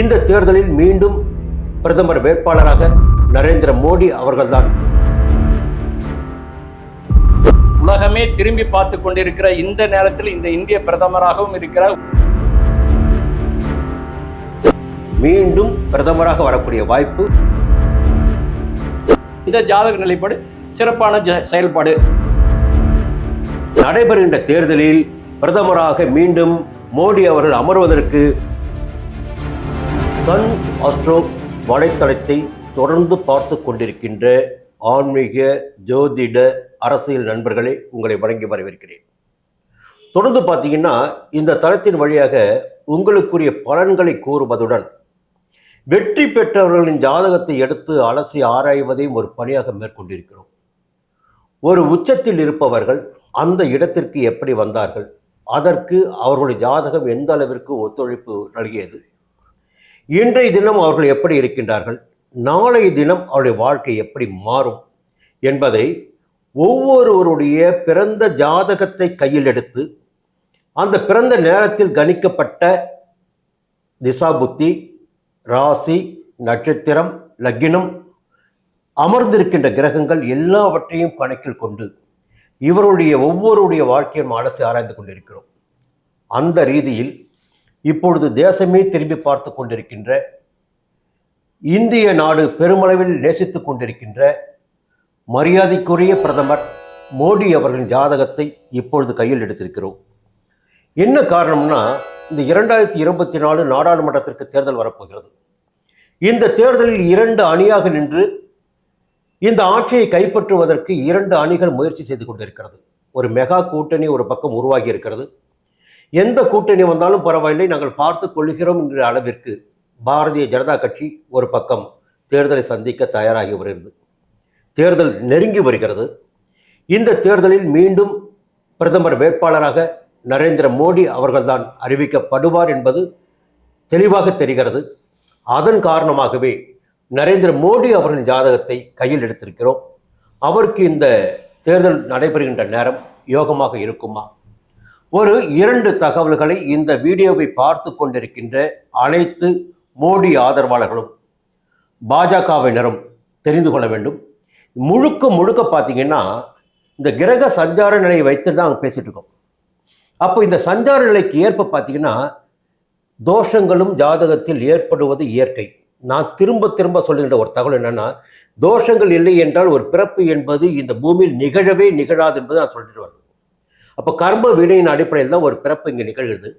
இந்த தேர்தலில் மீண்டும் பிரதமர் வேட்பாளராக நரேந்திர மோடி அவர்கள்தான். உலகமே திரும்பி பார்த்து கொண்டிருக்கிற இந்த நேரத்தில் இந்த இந்திய பிரதமராகவும் இருக்கிறார். மீண்டும் பிரதமராக வரக்கூடிய வாய்ப்பு. இந்த ஜாதக நிலைப்பாடு சிறப்பான செயல்பாடு. நடைபெறுகின்ற தேர்தலில் பிரதமராக மீண்டும் மோடி அவர்கள் அமர்வதற்கு சன் அஸ்ட்ரோ வலைத்தளத்தை தொடர்ந்து பார்த்து கொண்டிருக்கின்ற ஆன்மீக ஜோதிட அரசியல் நண்பர்களே உங்களை வணங்கி வரவேற்கிறேன். தொடர்ந்து பார்த்தீங்கன்னா இந்த தளத்தின் வழியாக உங்களுக்குரிய பலன்களை கூறுவதுடன் வெற்றி பெற்றவர்களின் ஜாதகத்தை எடுத்து அலசி ஆராய்வதையும் ஒரு பணியாக மேற்கொண்டிருக்கிறோம். ஒரு உச்சத்தில் இருப்பவர்கள் அந்த இடத்திற்கு எப்படி வந்தார்கள்? அதற்கு அவர்களுடைய ஜாதகம் எந்த அளவிற்கு ஒத்துழைப்பு நல்கியது? இன்றைய தினம் அவர்கள் எப்படி இருக்கின்றார்கள்? நாளைய தினம் அவருடைய வாழ்க்கை எப்படி மாறும்? என்பதை ஒவ்வொருவருடைய பிறந்த ஜாதகத்தை கையில் எடுத்து அந்த பிறந்த நேரத்தில் கணிக்கப்பட்ட திசாபுத்தி ராசி நட்சத்திரம் லக்கினம் அமர்ந்திருக்கின்ற கிரகங்கள் எல்லாவற்றையும் கணக்கில் கொண்டு இவருடைய ஒவ்வொருடைய வாழ்க்கையும் அலசி ஆராய்ந்து கொண்டிருக்கிறோம். அந்த ரீதியில் இப்பொழுது தேசமே திரும்பி பார்த்து கொண்டிருக்கின்ற இந்திய நாடு பெருமளவில் நேசித்துக் கொண்டிருக்கின்ற மரியாதைக்குரிய பிரதமர் மோடி அவர்களின் ஜாதகத்தை இப்பொழுது கையில் எடுத்திருக்கிறோம். என்ன காரணம்னா இந்த இரண்டாயிரத்தி இருபத்தி நாலு நாடாளுமன்றத்திற்கு தேர்தல் வரப்போகிறது. இந்த தேர்தலில் இரண்டு அணியாக நின்று இந்த ஆட்சியை கைப்பற்றுவதற்கு இரண்டு அணிகள் முயற்சி செய்து கொண்டிருக்கிறது. ஒரு மெகா கூட்டணி ஒரு பக்கம் உருவாகி இருக்கிறது. எந்த கூட்டணி வந்தாலும் பரவாயில்லை நாங்கள் பார்த்து கொள்கிறோம் என்ற அளவிற்கு பாரதிய ஜனதா கட்சி ஒரு பக்கம் தேர்தலை சந்திக்க தயாராகி வருகிறது. தேர்தல் நெருங்கி வருகிறது. இந்த தேர்தலில் மீண்டும் பிரதமர் வேட்பாளராக நரேந்திர மோடி அவர்கள்தான் அறிவிக்கப்படுவார் என்பது தெளிவாக தெரிகிறது. அதன் காரணமாகவே நரேந்திர மோடி அவர்களின் ஜாதகத்தை கையில் எடுத்திருக்கிறோம். அவருக்கு இந்த தேர்தல் நடைபெறுகின்ற நேரம் யோகமாக இருக்குமா? ஒரு இரண்டு தகவல்களை இந்த வீடியோவை பார்த்து கொண்டிருக்கின்ற அனைத்து மோடி ஆதரவாளர்களும் பாஜகவினரும் தெரிந்து கொள்ள வேண்டும். முழுக்க முழுக்க பார்த்தீங்கன்னா இந்த கிரக சஞ்சார நிலையை வைத்து தான் அவங்க பேசிகிட்டு இருக்கோம். அப்போ இந்த சஞ்சார நிலைக்கு ஏற்ப பார்த்தீங்கன்னா தோஷங்களும் ஜாதகத்தில் ஏற்படுவது இயற்கை. நான் திரும்ப திரும்ப சொல்லுகின்ற ஒரு தகவல் என்னென்னா தோஷங்கள் இல்லை என்றால் ஒரு பிறப்பு என்பது இந்த பூமியில் நிகழவே நிகழாது என்பது நான் சொல்லிட்டு வரேன் அப்போ கர்ம வினையின் அடிப்படையில் தான் ஒரு பிறப்பு இங்கே நிகழ்கிறது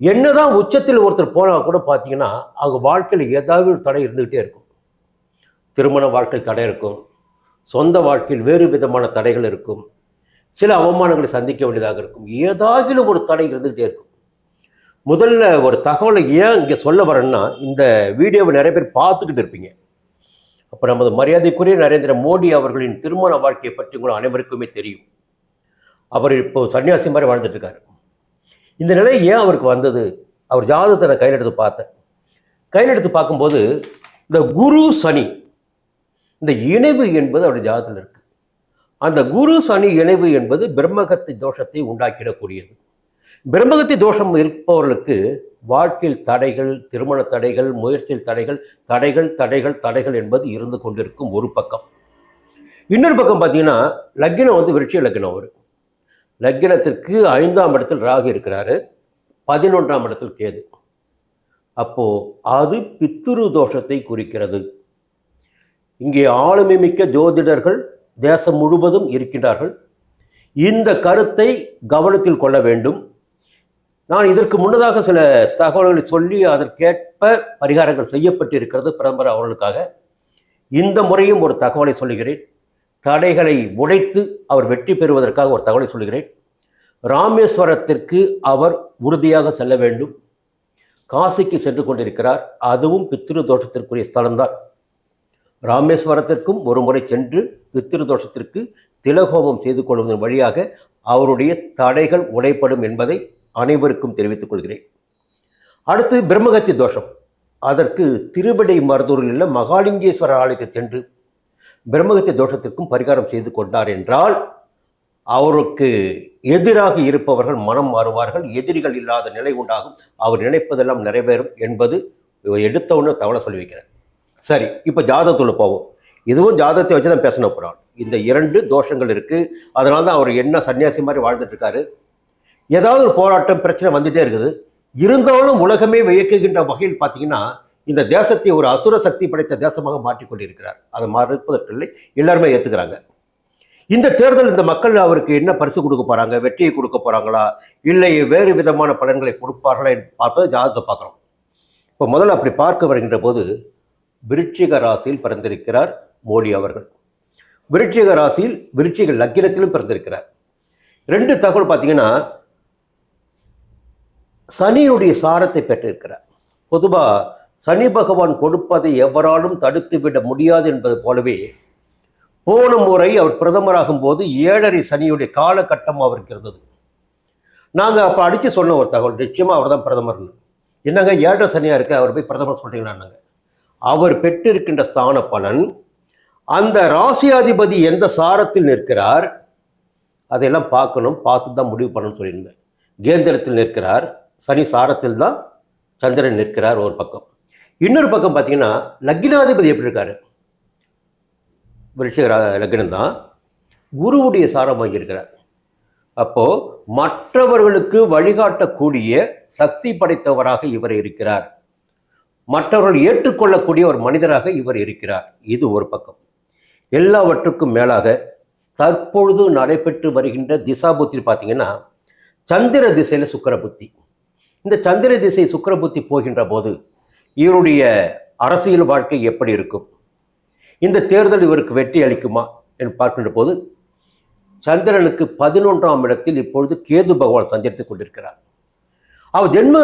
என்னதான் உச்சத்தில் ஒருத்தர் போனால் கூட பார்த்தீங்கன்னா அவங்க வாழ்க்கையில் ஏதாவது ஒரு தடை இருந்துகிட்டே இருக்கும். திருமண வாழ்க்கையில் தடை இருக்கும். சொந்த வாழ்க்கையில் வேறு விதமான தடைகள் இருக்கும். சில அவமானங்களை சந்திக்க வேண்டியதாக இருக்கும். ஏதாகிலும் ஒரு தடை இருந்துகிட்டே இருக்கும். முதல்ல ஒரு தகவலை ஏன் இங்கே சொல்ல வரேன்னா இந்த வீடியோவை நிறைய பேர் பார்த்துக்கிட்டு இருப்பீங்க. அப்போ நமது மரியாதைக்குரிய நரேந்திர மோடி அவர்களின் திருமண வாழ்க்கையை பற்றி உங்களுக்கு அனைவருக்குமே தெரியும். அவர் இப்போ சன்னியாசி மாதிரி வாழ்ந்துட்டு இந்த நிலை ஏன் அவருக்கு வந்தது? அவர் ஜாதகத்தை நான் கையில் எடுத்து பார்த்தேன். கையில் எடுத்து பார்க்கும்போது இந்த குரு சனி இந்த இணைவு என்பது அவருடைய ஜாதகத்தில் இருக்கு. அந்த குரு சனி இணைவு என்பது பிரம்மகத்தி தோஷத்தை உண்டாக்கிடக்கூடியது. பிரம்மகத்தி தோஷம் இருப்பவர்களுக்கு வாழ்க்கையில் தடைகள் திருமண தடைகள் முயற்சியில் தடைகள் தடைகள் தடைகள் தடைகள் என்பது இருந்து கொண்டிருக்கும் ஒரு பக்கம். இன்னொரு பக்கம் பார்த்தீங்கன்னா லக்னம் வந்து விருட்சிய லக்னம் அவர் லக்னத்திற்கு ஐந்தாம் இடத்தில் ராகு இருக்கிறாரு. பதினொன்றாம் இடத்தில் கேது. அப்போ அது பித்துரு தோஷத்தை குறிக்கிறது. இங்கே ஆளுமை மிக்க ஜோதிடர்கள் தேசம் முழுவதும் இருக்கின்றார்கள். இந்த கருத்தை கவனத்தில் கொள்ள வேண்டும். நான் இதற்கு முன்னதாக சில தகவல்களை சொல்லி அதற்கேற்ப பரிகாரங்கள் செய்யப்பட்டு இருக்கிறது பிரதமர் அவர்களுக்காக. இந்த முறையும் ஒரு தகவலை சொல்லுகிறேன். தடைகளை உடைத்து அவர் வெற்றி பெறுவதற்காக ஒரு தகவலை சொல்கிறேன் ராமேஸ்வரத்திற்கு அவர் உறுதியாக செல்ல வேண்டும். காசிக்கு சென்று கொண்டிருக்கிறார். அதுவும் பித்திரு தோஷத்திற்குரிய ஸ்தலம்தான். ராமேஸ்வரத்திற்கும் ஒரு முறை சென்று பித்திரு தோஷத்திற்கு திலகோமம் செய்து கொள்வதன் வழியாக அவருடைய தடைகள் உடைப்படும் என்பதை அனைவருக்கும் தெரிவித்துக் கொள்கிறேன். அடுத்து பிரம்மகத்தி தோஷம். அதற்கு திருவிடை மருதூரில் உள்ள மகாலிங்கேஸ்வரர் ஆலயத்தை சென்று பிரம்மகத்தை தோஷத்திற்கும் பரிகாரம் செய்து கொண்டார் என்றால் அவருக்கு எதிராக இருப்பவர்கள் மனம் மாறுவார்கள் எதிரிகள் இல்லாத நிலை உண்டாகும். அவர் நினைப்பதெல்லாம் நிறைவேறும் என்பது இவ தவளை சொல்லி வைக்கிறேன் சரி இப்போ ஜாதகத்துள்ள போவோம். இதுவும் ஜாதகத்தை வச்சு தான் பேசணும் போகிறான் இந்த இரண்டு தோஷங்கள் இருக்குது அதனால தான் அவர் என்ன சன்னியாசி மாதிரி வாழ்ந்துட்டுருக்காரு. ஏதாவது ஒரு போராட்டம் பிரச்சனை வந்துகிட்டே இருக்குது. இருந்தாலும் உலகமே வியக்குகின்ற வகையில் பார்த்தீங்கன்னா இந்த தேசத்தை ஒரு அசுர சக்தி படைத்த தேசமாக மாற்றிக்கொண்டிருக்கிறார். அதை மறுப்பதற்கில்லை எல்லாருமே ஏற்றுக்கிறாங்க இந்த தேர்தல் இந்த மக்கள் அவருக்கு என்ன பரிசு கொடுக்க போறாங்க வெற்றியை கொடுக்க போறாங்களா இல்லை வேறு விதமான பலன்களை கொடுப்பார்களா என்று பார்ப்பது ஜாதகத்தை பார்க்குறோம். இப்போ முதல்ல அப்படி பார்க்க வருகின்ற போது விருட்சிக ராசியில் பிறந்திருக்கிறார் மோடி அவர்கள். விருட்சிக ராசியில் விருட்சிக லக்கினத்திலும் பிறந்திருக்கிறார். ரெண்டு தகவல் பார்த்தீங்கன்னா சனியுடைய சாரத்தை பெற்றிருக்கிறார். பொதுவாக சனி பகவான் கொடுப்பதை எவராலும் தடுத்து விட முடியாது என்பது போலவே போன முறை அவர் பிரதமராகும் போது ஏழரை சனியுடைய காலகட்டம் அவருக்கு இருந்தது. நாங்கள் அப்போ அடித்து சொன்ன ஒரு தகவல் நிச்சயமாக அவர் தான் பிரதமர்னு. என்னங்க ஏழரை சனியாக இருக்க? அவர் போய் பிரதமர் சொல்கிறீங்களான்னாங்க அவர் பெற்றிருக்கின்ற ஸ்தான பலன் அந்த ராசியாதிபதி எந்த சாரத்தில் நிற்கிறார் அதையெல்லாம் பார்க்கணும் பார்த்து தான் முடிவு பண்ணணும்னு சொல்லியிருந்தேன். கேந்திரத்தில் நிற்கிறார் சனி சாரத்தில் தான் சந்திரன் நிற்கிறார் ஒரு பக்கம். இன்னொரு பக்கம் பார்த்தீங்கன்னா லக்னாதிபதி எப்படி இருக்காரு? விருட்சிக லக்னம் தான். குருவுடைய சாரம் வாங்கியிருக்கிறார். அப்போது மற்றவர்களுக்கு வழிகாட்டக்கூடிய சக்தி படைத்தவராக இவர் இருக்கிறார். மற்றவர்கள் ஏற்றுக்கொள்ளக்கூடிய ஒரு மனிதராக இவர் இருக்கிறார். இது ஒரு பக்கம். எல்லாவற்றுக்கும் மேலாக தற்பொழுது நடைபெற்று வருகின்ற திசா புத்தி பார்த்தீங்கன்னா சந்திர திசையில் சுக்கர புத்தி இந்த சந்திர திசை சுக்கர புத்தி போகின்ற போது இவருடைய அரசியல் வாழ்க்கை எப்படி இருக்கும்? இந்த தேர்தல் இவருக்கு வெற்றி அளிக்குமா என்று பார்க்கின்ற போது சந்திரனுக்கு பதினொன்றாம் இடத்தில் இப்பொழுது கேது பகவான் சஞ்சரித்துக் கொண்டிருக்கிறார். அவர் ஜென்ம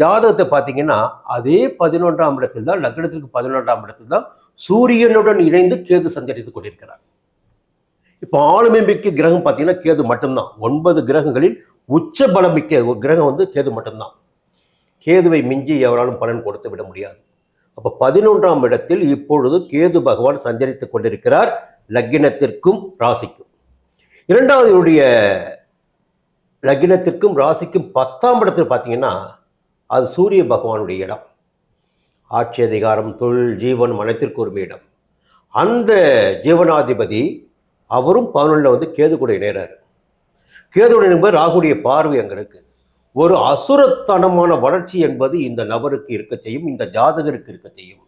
ஜாதகத்தை பார்த்தீங்கன்னா அதே பதினொன்றாம் இடத்தில் தான் லக்னத்திற்கு பதினொன்றாம் இடத்தில் தான் சூரியனுடன் இணைந்து கேது சஞ்சரித்துக் கொண்டிருக்கிறார். இப்போ ஆளுமை மிக்க கிரகம் பார்த்தீங்கன்னா கேது மட்டும்தான். ஒன்பது கிரகங்களில் உச்ச பலம் மிக்க கிரகம் வந்து கேது மட்டும்தான். கேதுவை மிஞ்சி எவராலும் பலன் கொடுத்து விட முடியாது. அப்போ பதினொன்றாம் இடத்தில் இப்பொழுது கேது பகவான் சஞ்சரித்துக் கொண்டிருக்கிறார். லக்கினத்திற்கும் ராசிக்கும். இரண்டாவது இவருடைய லக்கினத்திற்கும் ராசிக்கும் பத்தாம் இடத்தில் பார்த்தீங்கன்னா அது சூரிய பகவானுடைய இடம். ஆட்சி அதிகாரம் தொழில் ஜீவன் மனத்திற்கு ஒரு இடம். அந்த ஜீவனாதிபதி அவரும் பதினொன்றில் வந்து கேது கூட இணைகிறார் கேதுடைய ராகுடைய பார்வை அங்கே இருக்குது. ஒரு அசுரத்தனமான வளர்ச்சி என்பது இந்த நபருக்கு இருக்க செய்யும் இந்த ஜாதகருக்கு இருக்க செய்யும்.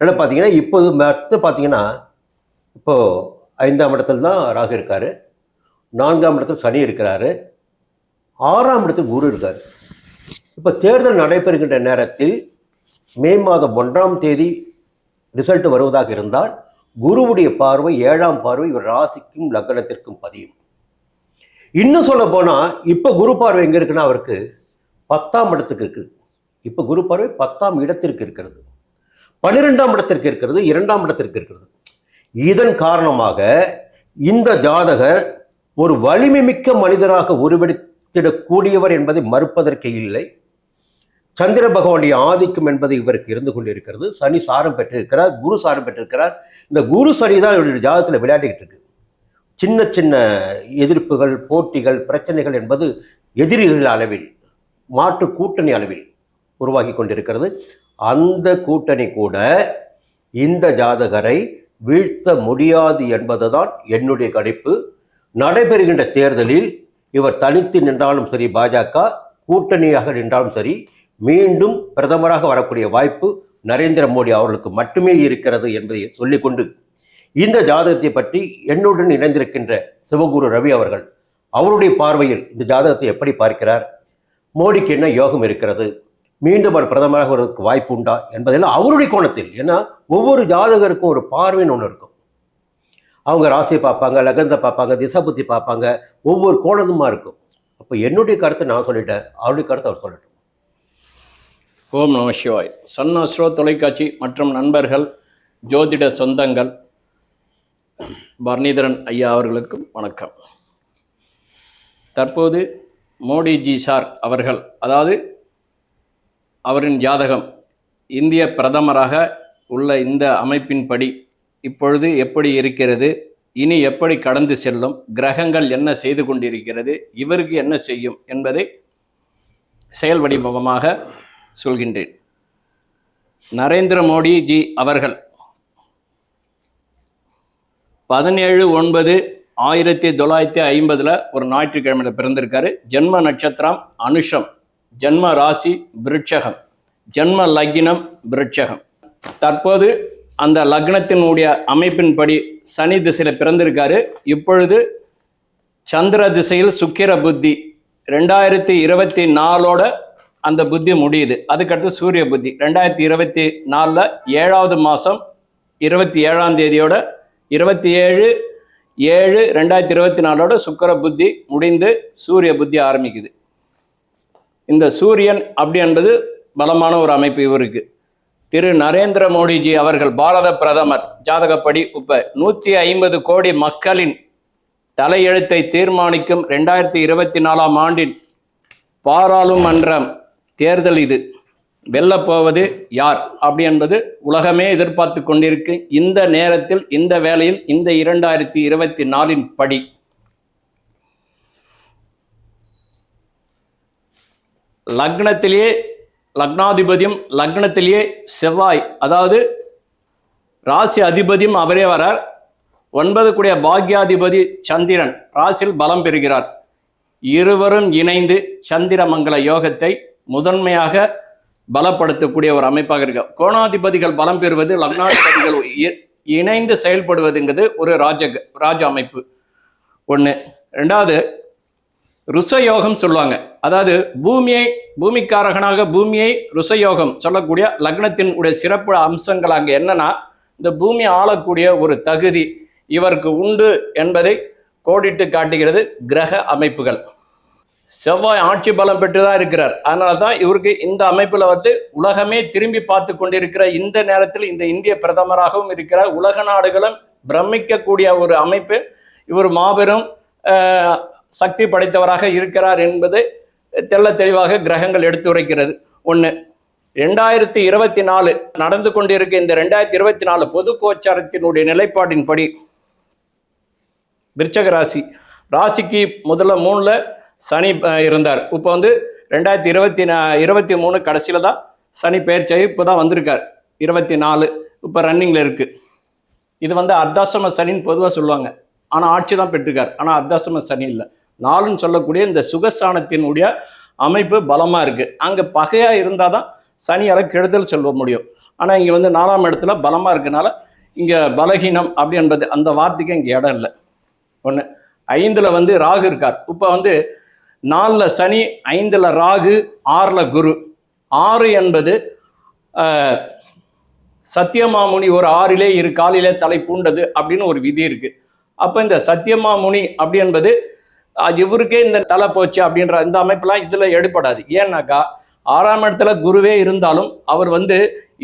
ஏன்னா பார்த்தீங்கன்னா இப்போது மற்ற பார்த்தீங்கன்னா இப்போது ஐந்தாம் இடத்துல தான் ராகு இருக்கார் நான்காம் இடத்துல சனி இருக்கிறாரு ஆறாம் இடத்தில் குரு இருக்கார். இப்போ தேர்தல் நடைபெறுகின்ற நேரத்தில் மே மாதம் ஒன்றாம் தேதி ரிசல்ட் வருவதாக இருந்தால் குருவுடைய பார்வை ஏழாம் பார்வை இவர் ராசிக்கும் லக்னத்திற்கும் பதியும். இன்னும் சொல்ல போனால் இப்போ குரு பார்வை எங்கே இருக்குன்னா அவருக்கு பத்தாம் இடத்துக்கு இருக்குது இப்போ குரு பார்வை பத்தாம் இடத்திற்கு இருக்கிறது. பன்னிரெண்டாம் இடத்திற்கு இருக்கிறது இரண்டாம் இடத்திற்கு இருக்கிறது. இதன் காரணமாக இந்த ஜாதகர் ஒரு வலிமை மிக்க மனிதராக உருவெடுத்திடக்கூடியவர் என்பதை மறுப்பதற்கு இல்லை. சந்திர பகவானுடைய ஆதிக்கம் என்பது இவருக்கு இருந்து கொண்டிருக்கிறது. சனி சாரம் பெற்றிருக்கிறார் குரு சாரம் பெற்றிருக்கிறார். இந்த குரு சனி தான் இவருடைய ஜாதகத்தில் விளையாடிக்கிட்டு இருக்கு. சின்ன சின்ன எதிர்ப்புகள் போட்டிகள் பிரச்சனைகள் என்பது எதிரிகள் அளவில் மாற்று கூட்டணி அளவில் உருவாகி கொண்டிருக்கிறது. அந்த கூட்டணி கூட இந்த ஜாதகரை வீழ்த்த முடியாது என்பதுதான் என்னுடைய கணிப்பு. நடைபெறுகின்ற தேர்தலில் இவர் தனித்து நின்றாலும் சரி பாஜக கூட்டணியாக நின்றாலும் சரி மீண்டும் பிரதமராக வரக்கூடிய வாய்ப்பு நரேந்திர மோடி அவர்களுக்கு மட்டுமே இருக்கிறது என்பதை சொல்லிக்கொண்டு இந்த ஜாதகத்தை பற்றி என்னுடன் இணைந்திருக்கின்ற சிவகுரு ரவி அவர்கள் அவருடைய பார்வையில் இந்த ஜாதகத்தை எப்படி பார்க்கிறார்? மோடிக்கு என்ன யோகம் இருக்கிறது? மீண்டும் அவர் பிரதமராக வருவதற்கு வாய்ப்பு உண்டா? என்பதெல்லாம் அவருடைய கோணத்தில். ஏன்னா ஒவ்வொரு ஜாதகருக்கும் ஒரு பார்வைன்னு ஒன்று இருக்கும். அவங்க ராசியை பார்ப்பாங்க லக்னத்தை பார்ப்பாங்க திசா புத்தி பார்ப்பாங்க. ஒவ்வொரு கோணமுமா இருக்கும். அப்போ என்னுடைய கருத்தை நான் சொல்லிட்டேன். அவருடைய கருத்தை அவர் சொல்லட்டும். ஓம் நம சிவாய். சன் அஸ்ரோ தொலைக்காட்சி மற்றும் நண்பர்கள் ஜோதிட சொந்தங்கள் பரணிதரன் ஐயா அவர்களுக்கும் வணக்கம். தற்போது மோடிஜி சார் அவர்கள் அதாவது அவரின் ஜாதகம் இந்திய பிரதமராக உள்ள இந்த அமைப்பின்படி இப்பொழுது எப்படி இருக்கிறது இனி எப்படி கடந்து செல்லும் கிரகங்கள் என்ன செய்து கொண்டிருக்கிறது இவருக்கு என்ன செய்யும் என்பதை செயல் வடிவமாக சொல்கின்றேன். நரேந்திர மோடி ஜி அவர்கள் பதினேழு ஒன்பது ஆயிரத்தி தொள்ளாயிரத்தி ஐம்பதுல ஒரு ஞாயிற்றுக்கிழமையில பிறந்திருக்காரு. ஜென்ம நட்சத்திரம் அனுஷம் ஜென்ம ராசி விருட்சகம் ஜென்ம லக்னம் விருட்சகம். தற்போது அந்த லக்னத்தினுடைய அமைப்பின்படி சனி திசையில் பிறந்திருக்காரு. இப்பொழுது சந்திர திசையில் சுக்கிர புத்தி. ரெண்டாயிரத்தி இருபத்தி நாலோட அந்த புத்தி முடியுது. அதுக்கடுத்து சூரிய புத்தி. ரெண்டாயிரத்தி இருபத்தி நாலில் ஏழாவது மாதம் இருபத்தி ஏழாம் தேதியோட இருபத்தி ஏழு ஏழு ரெண்டாயிரத்தி இருபத்தி நாலோட சுக்கர புத்தி முடிந்து சூரிய புத்தி ஆரம்பிக்குது. இந்த சூரியன் அப்படி என்பது பலமான ஒரு அமைப்பு இவருக்கு. திரு நரேந்திர மோடிஜி அவர்கள் பாரத பிரதமர் ஜாதகப்படி இப்ப நூத்தி ஐம்பது கோடி மக்களின் தலையெழுத்தை தீர்மானிக்கும் ரெண்டாயிரத்தி இருபத்தி நாலாம் ஆண்டின் பாராளுமன்றம் தேர்தல் இது. வெல்ல போவது யார் அப்படி என்பது உலகமே எதிர்பார்த்து கொண்டிருக்கு. இந்த நேரத்தில் இந்த வேளையில் இந்த இரண்டாயிரத்தி இருபத்தி நாலின் படி. லக்னத்திலேயே லக்னாதிபதியும் லக்னத்திலேயே செவ்வாய் அதாவது ராசி அதிபதியும் அவரே வரார். ஒன்பது கூடிய பாக்யாதிபதி சந்திரன் ராசியில் பலம் பெறுகிறார். இருவரும் இணைந்து சந்திரமங்கல யோகத்தை முதன்மையாக பலப்படுத்தக்கூடிய ஒரு அமைப்பாக இருக்கு. கோணாதிபதிகள் பலம் பெறுவது லக்னாதிபதிகள் இ- இணைந்து செயல்படுவதுங்கிறது ஒரு ராஜ ராஜ அமைப்பு. ஒன்று ரெண்டாவது ருசயோகம் சொல்லுவாங்க. அதாவது பூமியை பூமிக்காரகனாக பூமியை ருசயோகம் சொல்லக்கூடிய லக்னத்தின் உடைய சிறப்பு அம்சங்கள் அங்கே என்னன்னா இந்த பூமி ஆளக்கூடிய ஒரு தகுதி இவருக்கு உண்டு என்பதை கோடிட்டு காட்டுகிறது கிரக அமைப்புகள். செவ்வாய் ஆட்சி பலம் பெற்றுதான் இருக்கிறார். அதனால தான் இவருக்கு இந்த அமைப்பில் வந்து உலகமே திரும்பி பார்த்து கொண்டிருக்கிற இந்த நேரத்தில் இந்த இந்திய பிரதமராகவும் இருக்கிறார் உலக நாடுகளும் பிரமிக்கக்கூடிய ஒரு அமைப்பு. இவர் மாபெரும் சக்தி படைத்தவராக இருக்கிறார் என்பது தெள்ள தெளிவாக கிரகங்கள் எடுத்துரைக்கிறது. ஒன்று ரெண்டாயிரத்தி இருபத்தி நாலு நடந்து கொண்டிருக்க இந்த ரெண்டாயிரத்தி இருபத்தி நாலு பொது கோச்சாரத்தினுடைய நிலைப்பாட்டின்படி விருச்சக ராசி. ராசிக்கு முதல்ல மூணில் சனி இருந்தார். இப்போ வந்து ரெண்டாயிரத்தி இருபத்தி நா- இருபத்தி மூணு கடைசியில் தான் சனி பெயர்ச்சி இப்போ தான் வந்திருக்கார். இருபத்தி நாலு இப்போ ரன்னிங்ல இருக்கு. இது வந்து அர்த்தாசிரம சனின்னு பொதுவாக சொல்லுவாங்க. ஆனால் ஆட்சி தான் பெற்றிருக்கார். ஆனால் அர்த்தாசிரம சனி இல்லை. நாலுன்னு சொல்லக்கூடிய இந்த சுகஸ்தானத்தினுடைய அமைப்பு பலமாக இருக்கு. அங்கே பகையாக இருந்தால் தான் சனியால கெடுதல் சொல்ல முடியும். ஆனால் இங்கே வந்து நாலாம் இடத்துல பலமாக இருக்கனால இங்கே பலகீனம் அப்படி என்பது அந்த வார்த்தைக்கு இங்கே இடம் இல்லை. ஒன்று ஐந்தில் வந்து ராகு இருக்கார். இப்போ வந்து நாலில் சனி ஐந்தில் ராகு ஆறில் குரு. ஆறு என்பது சத்தியமாமுனி ஒரு ஆறிலே இரு காலிலே தலை பூண்டது அப்படின்னு ஒரு விதி இருக்குது அப்போ இந்த சத்தியமாமுனி அப்படி என்பது இவருக்கே இந்த தலை போச்சு அப்படின்ற இந்த அமைப்பெல்லாம் இதில் எடுபடாது. ஏன்னாக்கா ஆறாம் இடத்துல குருவே இருந்தாலும் அவர் வந்து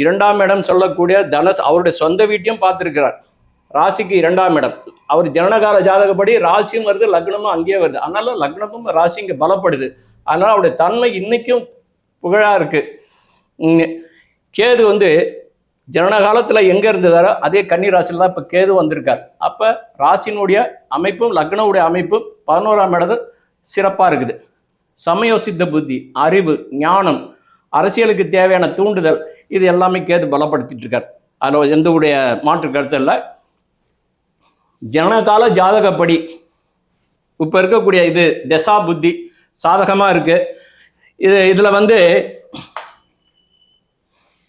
இரண்டாம் இடம் சொல்லக்கூடிய தனஸ் அவருடைய சொந்த வீட்டையும் பார்த்துருக்கிறார். ராசிக்கு இரண்டாம் இடம். அவர் ஜனனகால ஜாதகப்படி ராசியும் வருது லக்னமும் அங்கேயே வருது. அதனால லக்னமும் ராசி இங்கே பலப்படுது. அதனால அவருடைய தன்மை இன்னைக்கும் புகழாக இருக்குது கேது வந்து ஜனன எங்கே எங்க இருந்ததாரோ அதே கன்னி ராசியில தான் இப்போ கேது வந்திருக்கார். அப்போ ராசினுடைய அமைப்பும் லக்னவுடைய அமைப்பும் பதினோராம் இடத்துல சிறப்பாக இருக்குது. சமயோசித்த புத்தி அறிவு ஞானம் அரசியலுக்கு தேவையான தூண்டுதல் இது எல்லாமே கேது பலப்படுத்திட்டு இருக்கார். அதில் எந்த உடைய மாற்று கருத்து இல்லை. ஜனகால ஜாதகப்படி இப்போ இருக்கக்கூடிய இது தசா புத்தி சாதகமாக இருக்கு. இது இதில் வந்து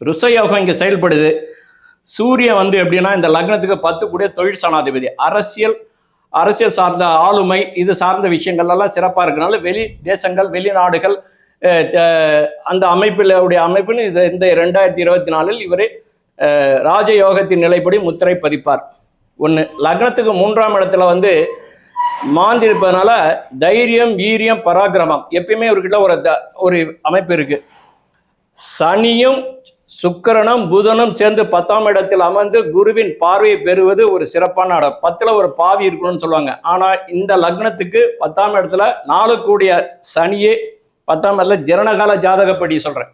ருசயோகம் இங்கே செயல்படுது. சூரியன் வந்து எப்படின்னா இந்த லக்னத்துக்கு பத்து கூடிய தொழில் சனாதிபதி அரசியல் அரசியல் சார்ந்த ஆளுமை இது சார்ந்த விஷயங்கள் எல்லாம் சிறப்பாக இருக்கனால வெளி தேசங்கள் வெளிநாடுகள் அந்த அமைப்பில் உடைய அமைப்புன்னு இது இந்த ரெண்டாயிரத்தி இருபத்தி நாலில் இவர் ராஜயோகத்தின் நிலைப்படி முத்திரை பதிப்பார். ஒன்று லக்னத்துக்கு மூன்றாம் இடத்துல வந்து மாந்தி இருப்பதனால தைரியம் வீரியம் பராக்கிரமம் எப்பயுமே இவர்கிட்ட ஒரு த- ஒரு அமைப்பு இருக்கு. சனியும் சுக்கரனும் புதனும் சேர்ந்து பத்தாம் இடத்தில் அமர்ந்து குருவின் பார்வையை பெறுவது ஒரு சிறப்பான இடம். பத்துல ஒரு பாவி இருக்கணும்னு சொல்லுவாங்க. ஆனா இந்த லக்னத்துக்கு பத்தாம் இடத்துல நாலு கூடிய சனியே பத்தாம் இடத்துல ஜனனகால ஜாதகப்படி சொல்றேன்.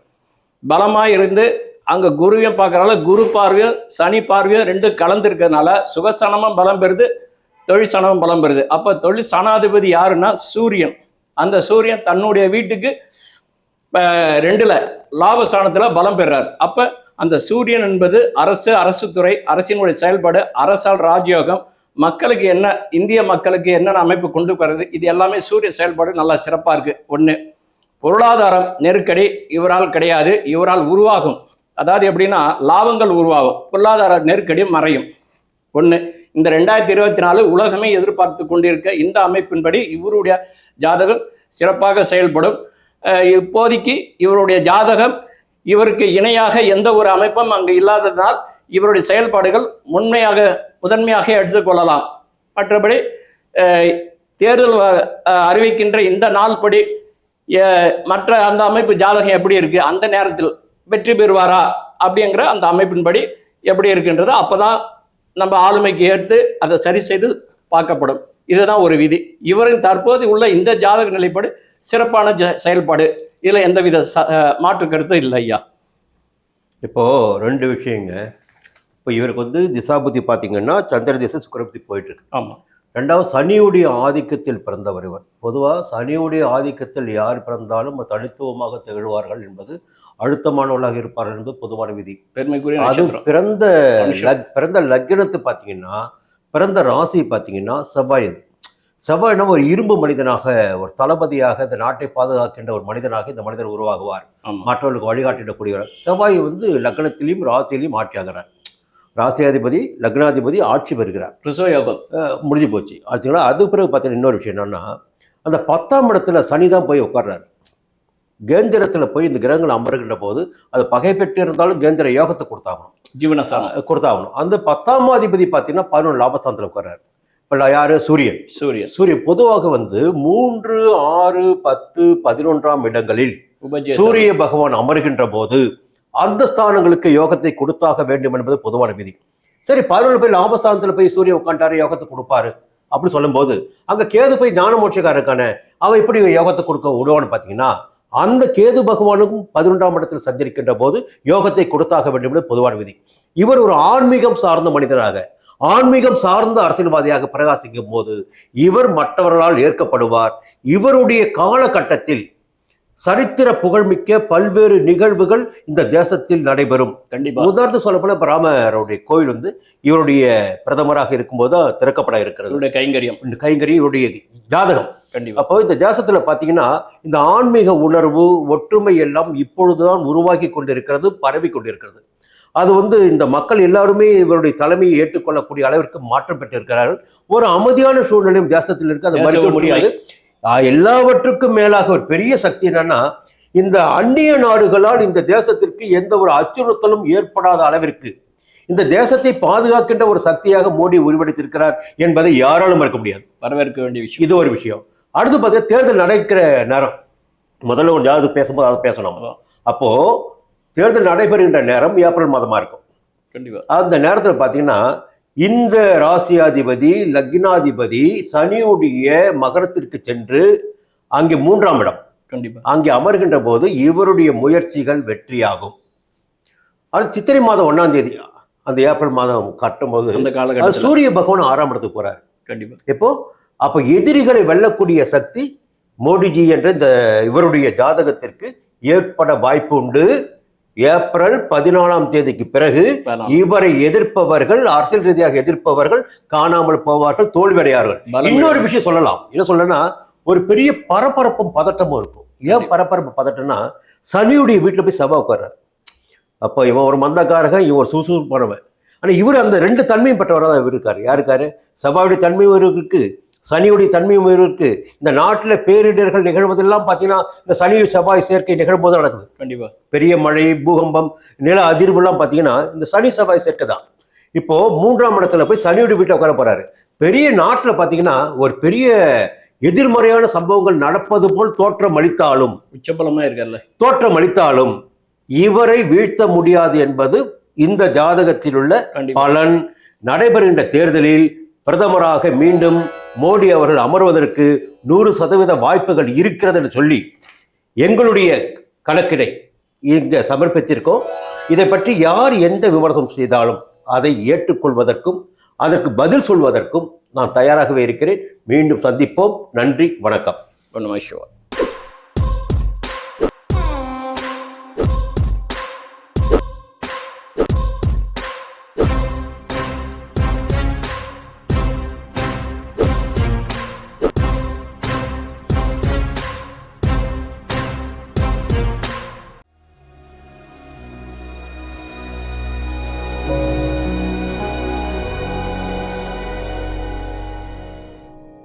பலமாக இருந்து அங்கே குருவையும் பார்க்கறனால குரு பார்வையும் சனி பார்வையும் ரெண்டும் கலந்துருக்கிறதுனால சுகசனமும் பலம் பெறுது தொழில் சனமும் பலம் பெறுது. அப்போ தொழில் சனாதிபதி யாருன்னா சூரியன். அந்த சூரியன் தன்னுடைய வீட்டுக்கு ரெண்டில் லாப லாபஸ்தானத்துல பலம் பெறார். அப்போ அந்த சூரியன் என்பது அரசு அரசு துறை அரசினுடைய செயல்பாடு அரசால் ராஜயோகம் மக்களுக்கு என்ன இந்திய மக்களுக்கு என்னென்ன அமைப்பு கொண்டு வர்றது இது எல்லாமே சூரிய செயல்பாடு நல்லா சிறப்பாக இருக்குது ஒன்று பொருளாதாரம் நெருக்கடி இவரால் கிடையாது இவரால் உருவாகும். அதாவது எப்படின்னா லாபங்கள் உருவாகும். பொருளாதார நெருக்கடி மறையும். ஒன்று இந்த ரெண்டாயிரத்தி இருபத்தி நாலு உலகமே எதிர்பார்த்து கொண்டிருக்க இந்த அமைப்பின்படி இவருடைய ஜாதகம் சிறப்பாக செயல்படும். இப்போதைக்கு இவருடைய ஜாதகம் இவருக்கு இணையாக எந்த ஒரு அமைப்பும் அங்கு இல்லாததால் இவருடைய செயல்பாடுகள் முன்மையாக முதன்மையாக எடுத்துக்கொள்ளலாம் மற்றபடி தேர்தல் அறிவிக்கின்ற இந்த நாள்படி மற்ற அந்த அமைப்பு ஜாதகம் எப்படி இருக்குது அந்த நேரத்தில் வெற்றி பெறுவாரா அப்படிங்கிற அந்த அமைப்பின்படி எப்படி இருக்கின்றது அப்பதான் நம்ம ஆளுமைக்கு ஏற்று அதை சரி செய்து பார்க்கப்படும். இதுதான் ஒரு விதி. இவரின் தற்போது உள்ள இந்த ஜாதக நிலைப்பாடு சிறப்பான செயல்பாடு. இதில் எந்தவித மாற்று கருத்தும் இல்லை ஐயா. இப்போ ரெண்டு விஷயங்க. இப்போ இவருக்கு வந்து திசாபுத்தி பார்த்தீங்கன்னா சந்திர திசை சுக்கரபுத்தி போயிட்டு இருக்கு ஆமாம் ரெண்டாவது சனியுடைய ஆதிக்கத்தில் பிறந்தவர் இவர். பொதுவாக சனியுடைய ஆதிக்கத்தில் யார் பிறந்தாலும் தனித்துவமாக திகழ்வார்கள் என்பது அழுத்தமானவர்களாக இருப்பார்கள் என்பது பொதுவான விதி. பெருமைக்குரிய அது பிறந்த பிறந்த லக்னத்தை பார்த்தீங்கன்னா பிறந்த ராசி பார்த்தீங்கன்னா செவ்வாய் அது. செவ்வாய்னா ஒரு இரும்பு மனிதனாக ஒரு தளபதியாக இந்த நாட்டை பாதுகாக்கின்ற ஒரு மனிதனாக இந்த மனிதர் உருவாகுவார். மற்றவர்களுக்கு வழிகாட்டிடக்கூடியவர் செவ்வாய் வந்து லக்னத்திலையும் ராசியிலையும் ஆட்சி ஆகிறார். ராசியாதிபதி லக்னாதிபதி ஆட்சி பெறுகிறார். யோகம். முடிஞ்சு போச்சு. ஆச்சுங்களா? அது பிறகு பார்த்தீங்கன்னா இன்னொரு விஷயம் என்னன்னா அந்த பத்தாம் இடத்துல சனி தான் போய் உட்கார்றாரு. கேந்திரத்தில் போய் இந்த கிரகங்கள் அமருகின்ற போது அது பகை பெற்று இருந்தாலும் கேந்திர யோகத்தை கொடுத்தாகணும். அஹ் கொடுத்தாகணும். அந்த பத்தாம் அதிபதி பார்த்தீங்கன்னா பதினொன்று லாபஸ்தானத்தில் உட்கார்றாரு. இப்போ யாரு? சூரியன். சூரியன். சூரியன் பொதுவாக வந்து மூன்று ஆறு பத்து பதினொன்றாம் இடங்களில் சூரிய பகவான் அமருகின்ற போது அந்த ஸ்தானங்களுக்கு யோகத்தை கொடுத்தாக வேண்டும் என்பது பொதுவான விதி. சரி பதினொன்று போய் லாபஸ்தானத்துல போய் சூரிய உட்காண்டாரு யோகத்தை கொடுப்பாரு அப்படி சொல்லும்போது அங்க கேது போய் ஞான மோட்சக்காரர் இருக்கானே அவன் எப்படி யோகத்தை கொடுக்க விடுவான்னு பாத்தீங்கன்னா அந்த கேது பகவானுக்கும் பதினொன்றாம் இடத்தில் சஞ்சரிக்கின்ற போது யோகத்தை கொடுத்தாக வேண்டும் என்பது பொதுவான விதி. இவர் ஒரு ஆன்மீகம் சார்ந்த மனிதராக ஆன்மீகம் சார்ந்த அரசியல்வாதியாக பிரகாசிக்கும் போது இவர் மற்றவர்களால் ஏற்கப்படுவார். இவருடைய காலகட்டத்தில் சரித்திர புகழ்மிக்க பல்வேறு நிகழ்வுகள் இந்த தேசத்தில் நடைபெறும். கண்டிப்பா. உதாரணத்து சொல்ல போனா இப்ப ராமருடைய கோயில் வந்து இவருடைய பிரதமராக இருக்கும்போது திறக்கப்பட இருக்கிறது. கைங்கரியம். கைங்கறி இவருடைய ஜாதகம். கண்டிப்பா. அப்போ இந்த தேசத்துல பாத்தீங்கன்னா இந்த ஆன்மீக உணர்வு ஒற்றுமை எல்லாம் இப்பொழுதுதான் உருவாக்கி கொண்டிருக்கிறது பரவி கொண்டிருக்கிறது. அது வந்து இந்த மக்கள் எல்லாருமே இவருடைய தலைமையை ஏற்றுக்கொள்ளக்கூடிய அளவிற்கு மாற்றம் பெற்றிருக்கிறார்கள். ஒரு அமைதியான சூழ்நிலையும் தேசத்தில் இருக்கு அதை மறுக்க. முடியாது. எல்லாவற்றுக்கும் மேலாக ஒரு பெரிய சக்தி என்னன்னா இந்த அந்நிய நாடுகளால் இந்த தேசத்திற்கு எந்த ஒரு அச்சுறுத்தலும் ஏற்படாத அளவிற்கு இந்த தேசத்தை பாதுகாக்கின்ற ஒரு சக்தியாக மோடி உருவெடுத்திருக்கிறார் என்பதை யாராலும் மறுக்க முடியாது. வரவேற்க வேண்டிய விஷயம். இது ஒரு விஷயம். அடுத்து பார்த்தீங்கன்னா தேர்தல் நடக்கிற நேரம். முதல்ல ஒரு ஜாதகம் பேசும்போது அதை பேசணும். ஆமா. அப்போ தேர்தல் நடைபெறுகின்ற நேரம் ஏப்ரல் மாதமா இருக்கும். கண்டிப்பா. அந்த நேரத்தில் பார்த்தீங்கன்னா இந்த ராசியாதிபதி லக்னாதிபதி சனியுடைய மகரத்திற்கு சென்று அங்கே மூன்றாம் இடம். கண்டிப்பா. அங்கே அமர்கின்ற போது இவருடைய முயற்சிகள் வெற்றியாகும். அது சித்திரை மாதம் ஒன்னாம் தேதி. அந்த ஏப்ரல் மாதம் கட்டும்போது அது சூரிய பகவான் ஆறாம் இடத்துக்கு போறாரு. கண்டிப்பா. எப்போ? அப்போ எதிரிகளை வெல்லக்கூடிய சக்தி மோடிஜி என்ற இந்த இவருடைய ஜாதகத்திற்கு ஏற்பட வாய்ப்பு உண்டு. ஏப்ரல் பதினாலாம் தேதிக்கு பிறகு. இவரை எதிர்ப்பவர்கள் அரசியல் ரீதியாக எதிர்ப்பவர்கள் காணாமல் போவார்கள் தோல்வியடையார்கள் இன்னொரு விஷயம் சொல்லலாம். என்ன சொல்லனா ஒரு பெரிய பரபரப்பும் பதட்டமும் இருக்கும். ஏன் பரபரப்பு பதட்டம்னா சனியுடைய வீட்டுல போய் சபா உட்கார்றாரு. அப்போ இவன் ஒரு மந்தக்காரகன் இவன் ஒரு சுறுசுறுப்பானவன் ஆனா இவர் அந்த ரெண்டு தன்மையும் பெற்றவராக தான் இவர் இருக்காரு. யாருக்காரு சபாவுடைய தன்மையும் இருக்கு. சனியுடைய இவருக்கு இருக்கு. இந்த நாட்டுல பேரிடர்கள் நிகழ்வதெல்லாம் பார்த்தீங்கன்னா இந்த சனி செவ்வாய் சேர்க்கை நிகழும்போது நடக்குது. கண்டிப்பா. பெரிய மழை பூகம்பம் நில அதிர்வுலாம் பார்த்தீங்கன்னா இந்த சனி செவ்வாய் சேர்க்கை தான். இப்போ மூன்றாம் இடத்துல போய் சனியுடைய வீட்டில் உட்கார போறாரு. பெரிய நாட்டுல பார்த்தீங்கன்னா ஒரு பெரிய எதிர்மறையான சம்பவங்கள் நடப்பது போல் தோற்றம் அளித்தாலும் உச்சபலமா இருக்கல்ல தோற்றம் அளித்தாலும் இவரை வீழ்த்த முடியாது என்பது இந்த ஜாதகத்தில் உள்ள பலன். நடைபெறுகின்ற தேர்தலில் பிரதமராக மீண்டும் மோடி அவர்கள் அமர்வதற்கு நூறு சதவீத வாய்ப்புகள் இருக்கிறது என்று சொல்லி எங்களுடைய கணக்கினை இங்கே சமர்ப்பித்திருக்கோம். இதை பற்றி யார் எந்த விமர்சனம் செய்தாலும் அதை ஏற்றுக்கொள்வதற்கும் அதற்கு பதில் சொல்வதற்கும் நான் தயாராகவே இருக்கிறேன். மீண்டும் சந்திப்போம். நன்றி வணக்கம். ஒன்று சிவா